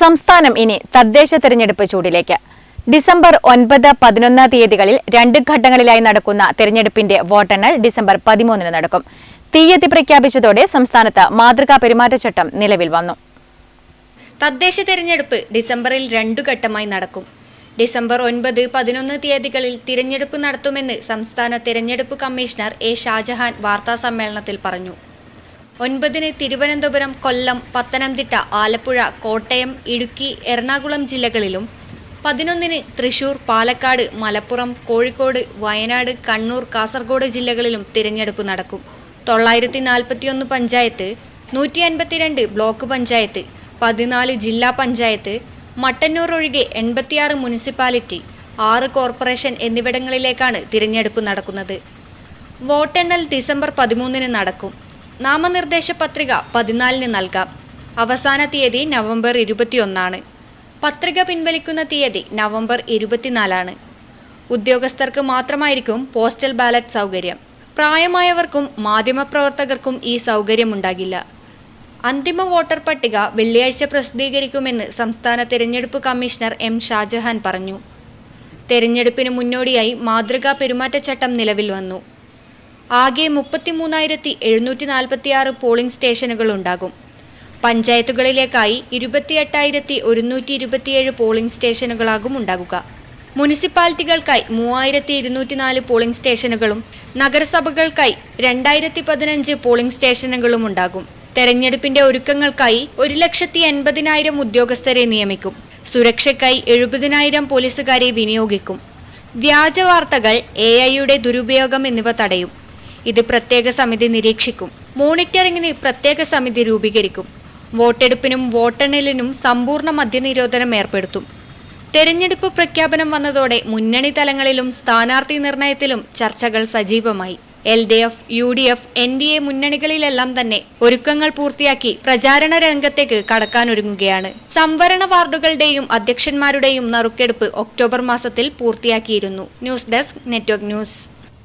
സംസ്ഥാനം ഇനി തദ്ദേശ തെരഞ്ഞെടുപ്പ് ചൂടിലേക്ക്. ഡിസംബർ ഒൻപത് പതിനൊന്ന് തീയതികളിൽ രണ്ട് ഘട്ടങ്ങളിലായി നടക്കുന്ന തെരഞ്ഞെടുപ്പിന്റെ വോട്ടെണ്ണൽ ഡിസംബർ പതിമൂന്നിന് നടക്കും. തീയതി പ്രഖ്യാപിച്ചതോടെ സംസ്ഥാനത്ത് മാതൃകാ പെരുമാറ്റച്ചട്ടം നിലവിൽ വന്നു. തദ്ദേശ തെരഞ്ഞെടുപ്പ് ഡിസംബറിൽ രണ്ടു ഘട്ടമായി നടക്കും. ഡിസംബർ ഒൻപത് പതിനൊന്ന് തീയതികളിൽ തിരഞ്ഞെടുപ്പ് നടത്തുമെന്ന് സംസ്ഥാന തിരഞ്ഞെടുപ്പ് കമ്മീഷണർ എ ഷാജഹാൻ വാർത്താസമ്മേളനത്തിൽ പറഞ്ഞു. ഒൻപതിന് തിരുവനന്തപുരം കൊല്ലം പത്തനംതിട്ട ആലപ്പുഴ കോട്ടയം ഇടുക്കി എറണാകുളം ജില്ലകളിലും പതിനൊന്നിന് തൃശൂർ പാലക്കാട് മലപ്പുറം കോഴിക്കോട് വയനാട് കണ്ണൂർ കാസർഗോഡ് ജില്ലകളിലും തിരഞ്ഞെടുപ്പ് നടക്കും. തൊള്ളായിരത്തി നാൽപ്പത്തിയൊന്ന് പഞ്ചായത്ത് നൂറ്റി അൻപത്തിരണ്ട് ബ്ലോക്ക് പഞ്ചായത്ത് പതിനാല് ജില്ലാ പഞ്ചായത്ത് മട്ടന്നൂർ ഒഴികെ എൺപത്തിയാറ് മുനിസിപ്പാലിറ്റി ആറ് കോർപ്പറേഷൻ എന്നിവിടങ്ങളിലേക്കാണ് തിരഞ്ഞെടുപ്പ് നടക്കുന്നത്. വോട്ടെണ്ണൽ ഡിസംബർ പതിമൂന്നിന് നടക്കും. നാമനിർദ്ദേശ പത്രിക പതിനാലിന് നൽകാം. അവസാന തീയതി നവംബർ ഇരുപത്തിയൊന്നാണ്. പത്രിക പിൻവലിക്കുന്ന തീയതി നവംബർ ഇരുപത്തിനാലാണ്. ഉദ്യോഗസ്ഥർക്ക് മാത്രമായിരിക്കും പോസ്റ്റൽ ബാലറ്റ് സൗകര്യം. പ്രായമായവർക്കും മാധ്യമപ്രവർത്തകർക്കും ഈ സൗകര്യമുണ്ടാകില്ല. അന്തിമ വോട്ടർ പട്ടിക വെള്ളിയാഴ്ച പ്രസിദ്ധീകരിക്കുമെന്ന് സംസ്ഥാന തിരഞ്ഞെടുപ്പ് കമ്മീഷണർ എം ഷാജഹാൻ പറഞ്ഞു. തെരഞ്ഞെടുപ്പിന് മുന്നോടിയായി മാതൃകാ പെരുമാറ്റച്ചട്ടം നിലവിൽ വന്നു. ആകെ മുപ്പത്തിമൂന്നായിരത്തി എഴുന്നൂറ്റി നാൽപ്പത്തിയാറ് പോളിംഗ് സ്റ്റേഷനുകൾ ഉണ്ടാകും പഞ്ചായത്തുകളിലേക്കായി ഇരുപത്തിയെട്ടായിരത്തി ഒരുന്നൂറ്റി ഇരുപത്തിയേഴ് പോളിംഗ് സ്റ്റേഷനുകളാകും ഉണ്ടാകുക. മുനിസിപ്പാലിറ്റികൾക്കായി മൂവായിരത്തി ഇരുന്നൂറ്റി നാല് പോളിംഗ് സ്റ്റേഷനുകളും നഗരസഭകൾക്കായി രണ്ടായിരത്തി പതിനഞ്ച് പോളിംഗ് സ്റ്റേഷനുകളും ഉണ്ടാകും. തെരഞ്ഞെടുപ്പിന്റെ ഒരുക്കങ്ങൾക്കായി ഒരു ലക്ഷത്തി എൺപതിനായിരം ഉദ്യോഗസ്ഥരെ നിയമിക്കും. സുരക്ഷയ്ക്കായി എഴുപതിനായിരം പോലീസുകാരെ വിനിയോഗിക്കും. വ്യാജ വാർത്തകൾ എ ഐയുടെ ദുരുപയോഗം എന്നിവ തടയും. ഇത് പ്രത്യേക സമിതി നിരീക്ഷിക്കും. മോണിറ്ററിംഗിന് പ്രത്യേക സമിതി രൂപീകരിക്കും. വോട്ടെടുപ്പിനും വോട്ടെണ്ണലിനും സമ്പൂർണ മദ്യനിരോധനം ഏർപ്പെടുത്തും. തെരഞ്ഞെടുപ്പ് പ്രഖ്യാപനം വന്നതോടെ മുന്നണി തലങ്ങളിലും സ്ഥാനാർത്ഥി നിർണയത്തിലും ചർച്ചകൾ സജീവമായി. L D F U D F N D A മുന്നണികളിലെല്ലാം തന്നെ ഒരുക്കങ്ങൾ പൂർത്തിയാക്കി പ്രചാരണ രംഗത്തേക്ക് കടക്കാനൊരുങ്ങുകയാണ്. സംവരണ വാർഡുകളുടെയും അധ്യക്ഷന്മാരുടെയും നറുക്കെടുപ്പ് ഒക്ടോബർ മാസത്തിൽ പൂർത്തിയാക്കിയിരുന്നു. News desk network news.